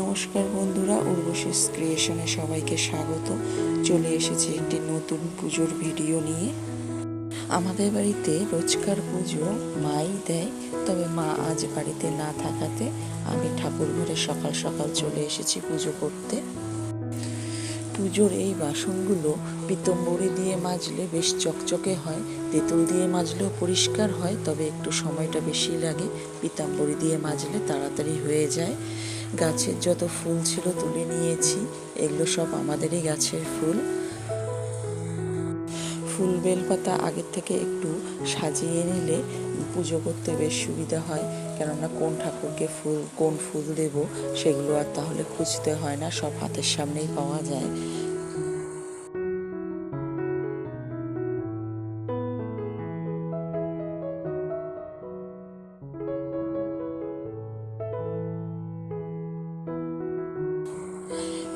নমস্কার বন্ধুরা, উর্বশীস ক্রিয়েশনে সবাইকে স্বাগত। চলে এসেছি একটি নতুন পুজোর ভিডিও নিয়ে। আমাদের বাড়িতে রোজকার পুজো মাই দেয়, তবে মা আজ বাড়িতে না থাকাতে আমি ঠাকুর ঘরে সকাল সকাল চলে এসেছি পুজো করতে। পুজোর এই বাসনগুলো পিতম্বরী দিয়ে মাজলে বেশ চকচকে হয়, তেঁতুল দিয়ে মাজলেও পরিষ্কার হয়, তবে একটু সময়টা বেশি লাগে, পিতাম্বরী দিয়ে মাজলে তাড়াতাড়ি হয়ে যায়। গাছের যত ফুল ছিল তুলে নিয়েছি, এগুলো সব আমাদেরই গাছের ফুল। ফুল বেলপাতা আগের থেকে একটু সাজিয়ে নিলে পুজো করতে বেশ সুবিধা হয়। কেননা কোন ঠাকুরকে ফুল, কোন ফুল দেব, সেগুলো আর তাহলে খুঁজতে হয় না, সব হাতের সামনেই পাওয়া যায়।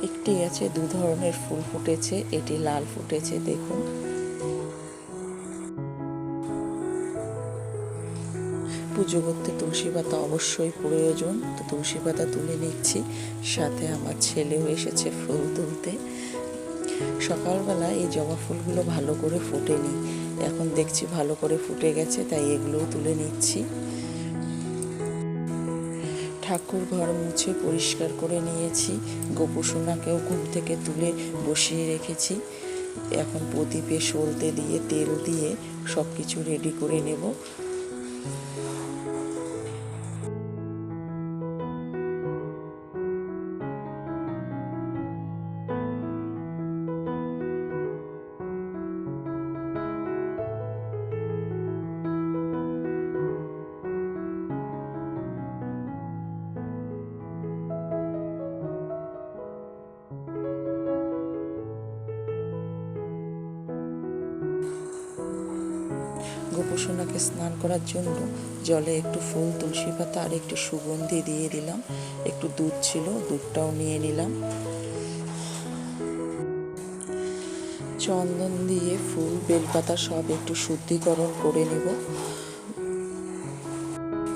একটি গাছে দু ধরনের ফুল ফুটেছে, এটি লাল ফুটেছে, দেখুন। পুজো করতে তুলসী পাতা অবশ্যই প্রয়োজন। তো তুলসী পাতা তুলে নিচ্ছি, সাথে আমার ছেলেও এসেছে ফুল তুলতে। সকালবেলা এই জবা ফুলগুলো ভালো করে ফোটেনি। এখন দেখছি ভালো করে ফুটে গেছে, তাই এগুলোও তুলে নিচ্ছি। ঠাকুর ঘর মুছে পরিষ্কার করে নিয়েছি। গোপসোনাকেও ঘুম থেকে তুলে বসিয়ে রেখেছি। এখন প্রদীপে সলতে দিয়ে তেল দিয়ে সব কিছু রেডি করে নেব। গোপুসোনাকে স্নান করার জন্য জলে একটু ফুল, তুলসী পাতা আর একটু সুগন্ধি দিয়ে দিলাম। একটু দুধ ছিল, দুধটাও নিয়ে নিলাম। চন্দন দিয়ে ফুল, বেলপাতা সব একটু শুদ্ধিকরণ করে নেব।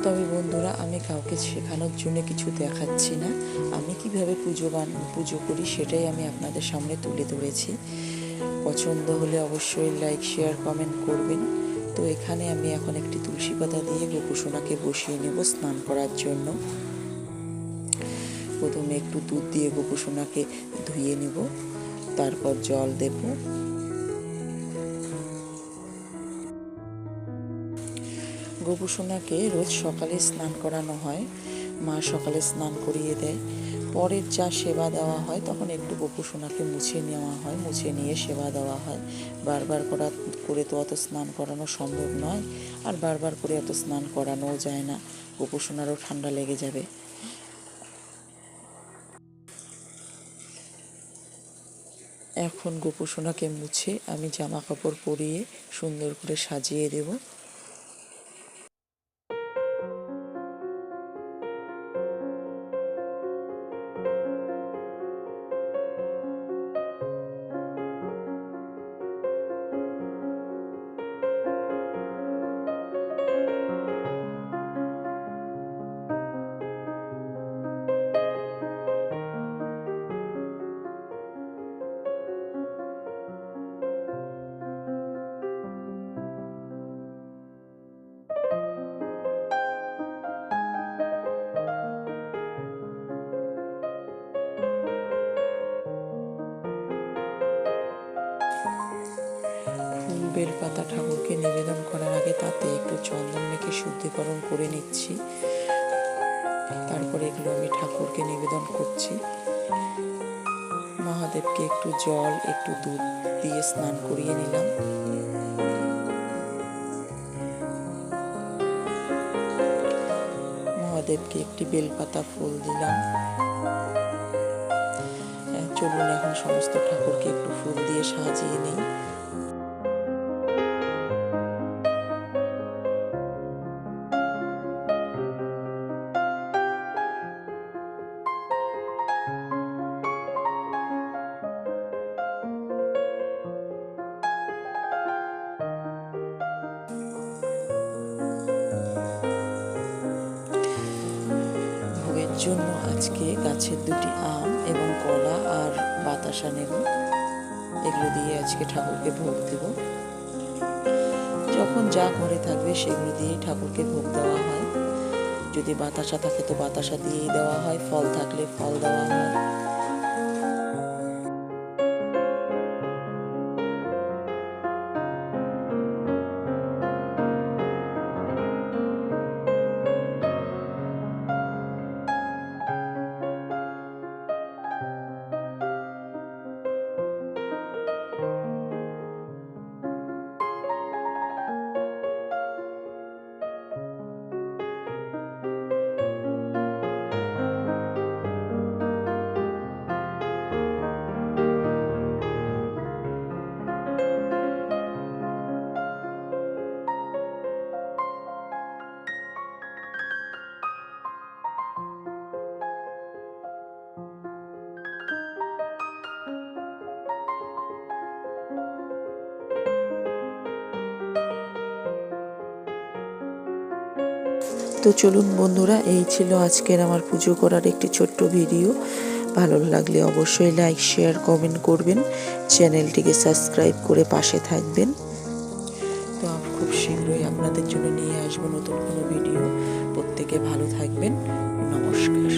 তবে বন্ধুরা, আমি কাউকে শেখানোর জন্য কিছু দেখাচ্ছি না। আমি কীভাবে পুজো বান, পুজো করি সেটাই আমি আপনাদের সামনে তুলে ধরেছি। পছন্দ হলে অবশ্যই লাইক, শেয়ার, কমেন্ট করবেন। তো এখানে আমি এখন একটি তুলসী পাতা দিয়ে গোপুসোনাকে বসিয়ে নেব স্নান করার জন্য। প্রথমে একটু দুধ দিয়ে গোপুসোনাকে ধুয়ে নেব, তারপর জল দেব। গোপুসোনাকে রোজ সকালে স্নান করানো হয়। মা সকালে স্নান করিয়ে দেয়। পরের যা সেবা দেওয়া হয়, তখন একটু গোপুসোনাকে মুছে নেওয়া হয়, মুছে নিয়ে সেবা দেওয়া হয়। বারবার করা, করে তো অত স্নান করানো সম্ভব নয়, আর বারবার করে অত স্নান করানোও যায় না। গোপুসোনারও ঠান্ডা লেগে যাবে। এখন গোপুসোনাকে মুছে আমি জামা কাপড় পরিয়ে সুন্দর করে সাজিয়ে দেবো। বেলপাতা ঠাকুরকে নিবেদন করার আগে তাতে একটু চন্দন মেখে শুদ্ধিকরণ করে নিচ্ছি। তারপরে এগুলো আমি ঠাকুরকে নিবেদন করছি। মহাদেবকে একটু জল, একটু দুধ দিয়ে স্নান করিয়ে নিলাম। মহাদেবকে একটি বেলপাতা ফুল দিলাম। চলুন এখন সমস্ত ঠাকুরকে একটু ফুল দিয়ে সাজিয়ে নিই। জন্য আজকে গাছের দুটি আম এবং কলা আর বাতাসা নেব। এগুলো দিয়ে আজকে ঠাকুরকে ভোগ দেব। যখন যা ঘরে থাকবে সেগুলো দিয়েই ঠাকুরকে ভোগ দেওয়া হয়। যদি বাতাসা থাকে তো বাতাসা দিয়েই দেওয়া হয়, ফল থাকলে ফল দেওয়া হয়। তো চলুন বন্ধুরা, এই ছিল আজকের আমার পুজো করার একটি ছোট্ট ভিডিও। ভালো লাগলে অবশ্যই লাইক শেয়ার কমেন্ট করবেন। চ্যানেলটিকে সাবস্ক্রাইব করে পাশে থাকবেন। তো আমি খুব শীঘ্রই আপনাদের জন্য নিয়ে আসব নতুন কোনো ভিডিও। প্রত্যেকে ভালো থাকবেন। নমস্কার।